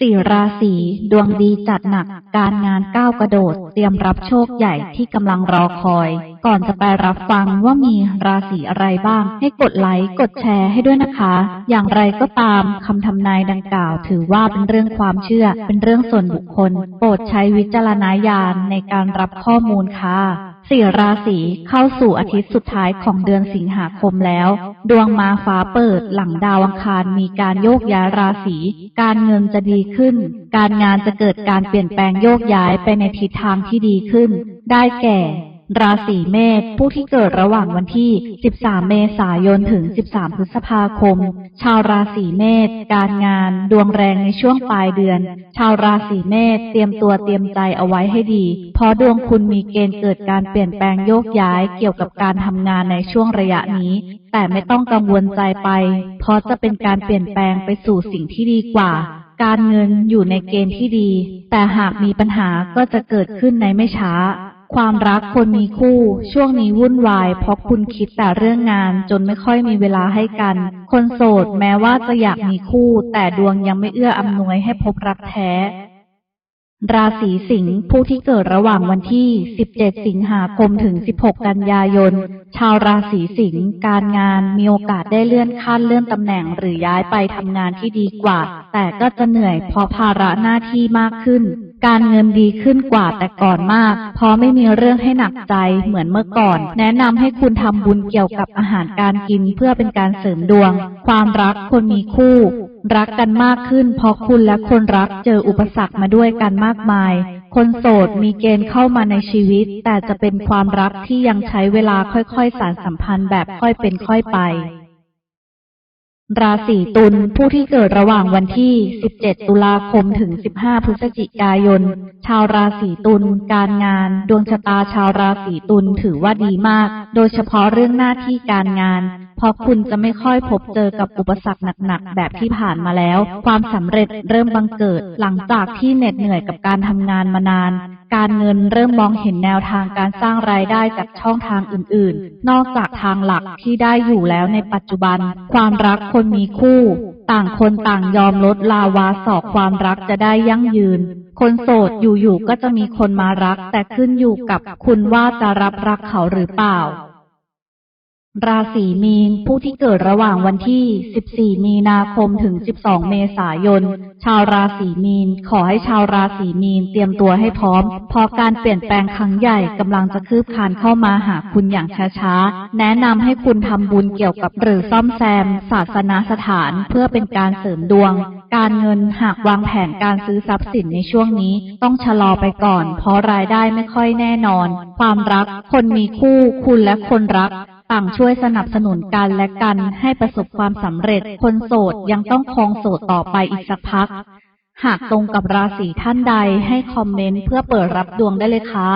สี่ราศีดวงดีจัดหนักการงานก้าวกระโดด เตรียมรับโชคใหญ่ที่กำลังรอคอย ก่อนจะไปรับฟังว่ามีราศีอะไรบ้าง ให้กดไลค์กดแชร์ให้ด้วยนะคะ อย่างไรก็ตามคำทำนายดังกล่าว ถือว่าเป็นเรื่องความเชื่อ เป็นเรื่องส่วนบุคคล โปรดใช้วิจารณญาณในการรับข้อมูลค่ะ สี่ราศีเข้าสู่อาทิตย์สุดท้ายของเดือนสิงหาคมแล้ว ดวงมาฟ้าเปิดหลังดาวอังคารมีการโยกย้ายราศี การเงินจะดีขึ้น การงานจะเกิดการเปลี่ยนแปลงโยกย้ายไปในทิศทางที่ดีขึ้น ได้แก่ ราศีเมษผู้ที่เกิดระหว่างวันที่ 13 เมษายนถึง 13 พฤษภาคม ชาวราศีเมษการงาน ดวงแรงในช่วงปลายเดือน ชาวราศีเมษเตรียมตัวเตรียมใจเอาไว้ให้ดี เพราะดวงคุณมีเกณฑ์เกิดการเปลี่ยนแปลงโยกย้ายเกี่ยวกับการทำงานในช่วงระยะนี้ แต่ไม่ต้องกังวลใจไป เพราะจะเป็นการเปลี่ยนแปลงไปสู่สิ่งที่ดีกว่าการเงินอยู่ในเกณฑ์ที่ดี แต่หากมีปัญหาก็จะเกิดขึ้นในไม่ช้า ความรักคนมีคู่ ช่วงนี้วุ่นวายเพราะคุณคิดแต่เรื่องงานจนไม่ค่อยมีเวลาให้กัน คนโสดแม้ว่าจะอยากมีคู่ แต่ดวงยังไม่เอื้ออำนวยให้พบรักแท้ ราศีสิงห์ผู้ที่เกิดระหว่างวันที่ 17 สิงหาคมถึง 16 กันยายน ชาวราศีสิงห์การงานมีโอกาสได้เลื่อนขั้นเลื่อนตำแหน่งหรือย้ายไปทำงานที่ดีกว่า แต่ก็จะเหนื่อยเพราะภาระหน้าที่มากขึ้น การเงินดีขึ้นกว่าแต่ก่อนมาก เพราะไม่มีเรื่องให้หนักใจเหมือนเมื่อก่อน แนะนำให้คุณทำบุญเกี่ยวกับอาหารการกินเพื่อเป็นการเสริมดวง ความรักคนมีคู่ รักกันมากขึ้น เพราะคุณและคนรักเจออุปสรรคมาด้วยกันมากมาย คนโสดมีเกณฑ์เข้ามาในชีวิต แต่จะเป็นความรักที่ยังใช้เวลาค่อยๆ สานสัมพันธ์แบบค่อยเป็นค่อยไป ราศีตุลผู้ที่เกิดระหว่างวันที่ 17 ตุลาคมถึง 15 พฤศจิกายน ชาวราศีตุลการงาน ดวงชะตาชาวราศีตุลถือว่าดีมาก โดยเฉพาะเรื่องหน้าที่การงานเพราะคุณจะไม่ค่อยพบเจอกับอุปสรรคหนักๆแบบที่ผ่านมาแล้ว ความสำเร็จเริ่มบังเกิด หลังจากที่เหน็ดเหนื่อยกับการทำงานมานาน การเงินเริ่มมองเห็นแนวทางการสร้างรายได้จากช่องทางอื่นๆ นอกจากทางหลักที่ได้อยู่แล้วในปัจจุบัน ความรักคนมีคู่ ต่างคนต่างยอมลดลาวาสอกความรักจะได้ยั่งยืน คนโสดอยู่ๆก็จะมีคนมารัก แต่ขึ้นอยู่กับคุณว่าจะรับรักเขาหรือเปล่า ราศีมีน ผู้ที่เกิดระหว่างวันที่ 14 มีนาคมถึง 12 เมษายน ชาวราศีมีน ขอให้ชาวราศีมีนเตรียมตัวให้พร้อม เพราะการเปลี่ยนแปลงครั้งใหญ่กำลังจะคืบคลานเข้ามาหาคุณอย่างช้าๆ แนะนำให้คุณทำบุญเกี่ยวกับหรือซ่อมแซม ศาสนาสถานเพื่อเป็นการเสริมดวง การเงินหากวางแผนการซื้อทรัพย์สินในช่วงนี้ ต้องชะลอไปก่อน เพราะรายได้ไม่ค่อยแน่นอน ความรัก คนมีคู่ คุณและคนรัก ต่างช่วยสนับสนุนกันและกันให้ประสบความสำเร็จ คนโสดยังต้องคองโสดต่อไปอีกสักพัก หากตรงกับราศีท่านใดให้คอมเมนต์เพื่อเปิดรับดวงได้เลยค่ะ